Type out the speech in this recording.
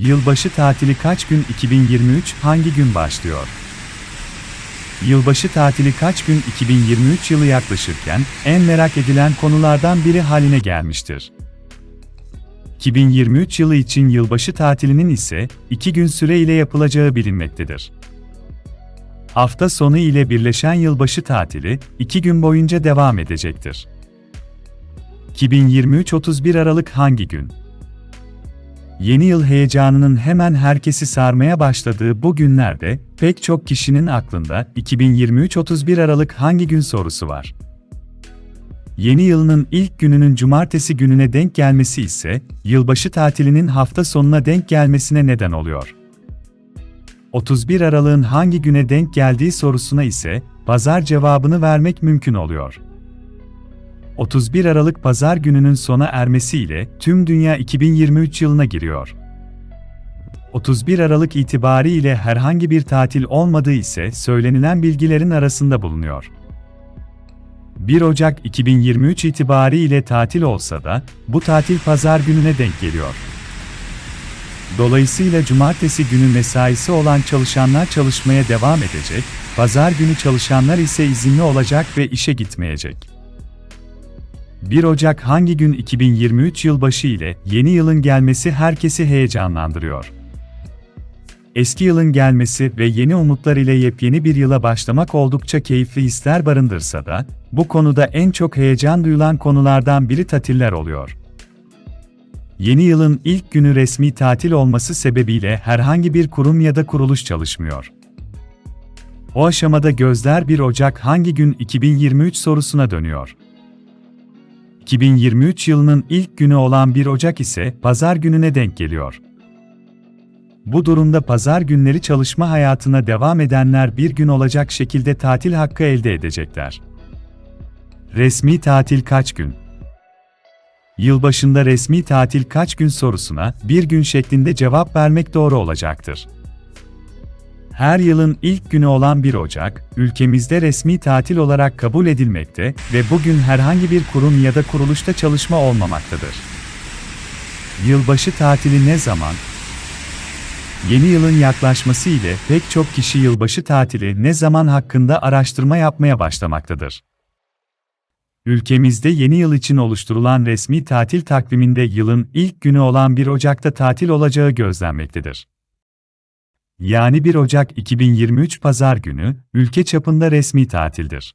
Yılbaşı tatili kaç gün 2023 hangi gün başlıyor? Yılbaşı tatili kaç gün 2023 yılı yaklaşırken en merak edilen konulardan biri haline gelmiştir. 2023 yılı için yılbaşı tatilinin ise 2 gün süre ile yapılacağı bilinmektedir. Hafta sonu ile birleşen yılbaşı tatili 2 gün boyunca devam edecektir. 2023 31 Aralık hangi gün? Yeni yıl heyecanının hemen herkesi sarmaya başladığı bu günlerde pek çok kişinin aklında 2023 31 Aralık hangi gün sorusu var. Yeni yılının ilk gününün cumartesi gününe denk gelmesi ise yılbaşı tatilinin hafta sonuna denk gelmesine neden oluyor. 31 Aralık'ın hangi güne denk geldiği sorusuna ise pazar cevabını vermek mümkün oluyor. 31 Aralık pazar gününün sona ermesiyle tüm dünya 2023 yılına giriyor. 31 Aralık itibariyle herhangi bir tatil olmadığı ise söylenilen bilgilerin arasında bulunuyor. 1 Ocak 2023 itibariyle tatil olsa da bu tatil pazar gününe denk geliyor. Dolayısıyla cumartesi günü mesaisi olan çalışanlar çalışmaya devam edecek, pazar günü çalışanlar ise izinli olacak ve işe gitmeyecek. 1 Ocak hangi gün 2023 yılbaşı ile yeni yılın gelmesi herkesi heyecanlandırıyor. Eski yılın gelmesi ve yeni umutlar ile yepyeni bir yıla başlamak oldukça keyifli hisler barındırsa da, bu konuda en çok heyecan duyulan konulardan biri tatiller oluyor. Yeni yılın ilk günü resmi tatil olması sebebiyle herhangi bir kurum ya da kuruluş çalışmıyor. O aşamada gözler 1 Ocak hangi gün 2023 sorusuna dönüyor. 2023 yılının ilk günü olan 1 Ocak ise pazar gününe denk geliyor. Bu durumda pazar günleri çalışma hayatına devam edenler bir gün olacak şekilde tatil hakkı elde edecekler. Resmi tatil kaç gün? Yılbaşında resmi tatil kaç gün sorusuna bir gün şeklinde cevap vermek doğru olacaktır. Her yılın ilk günü olan 1 Ocak, ülkemizde resmi tatil olarak kabul edilmekte ve bugün herhangi bir kurum ya da kuruluşta çalışma olmamaktadır. Yılbaşı tatili ne zaman? Yeni yılın yaklaşması ile pek çok kişi yılbaşı tatili ne zaman hakkında araştırma yapmaya başlamaktadır. Ülkemizde yeni yıl için oluşturulan resmi tatil takviminde yılın ilk günü olan 1 Ocak'ta tatil olacağı gözlenmektedir. Yani 1 Ocak 2023 Pazar günü, ülke çapında resmi tatildir.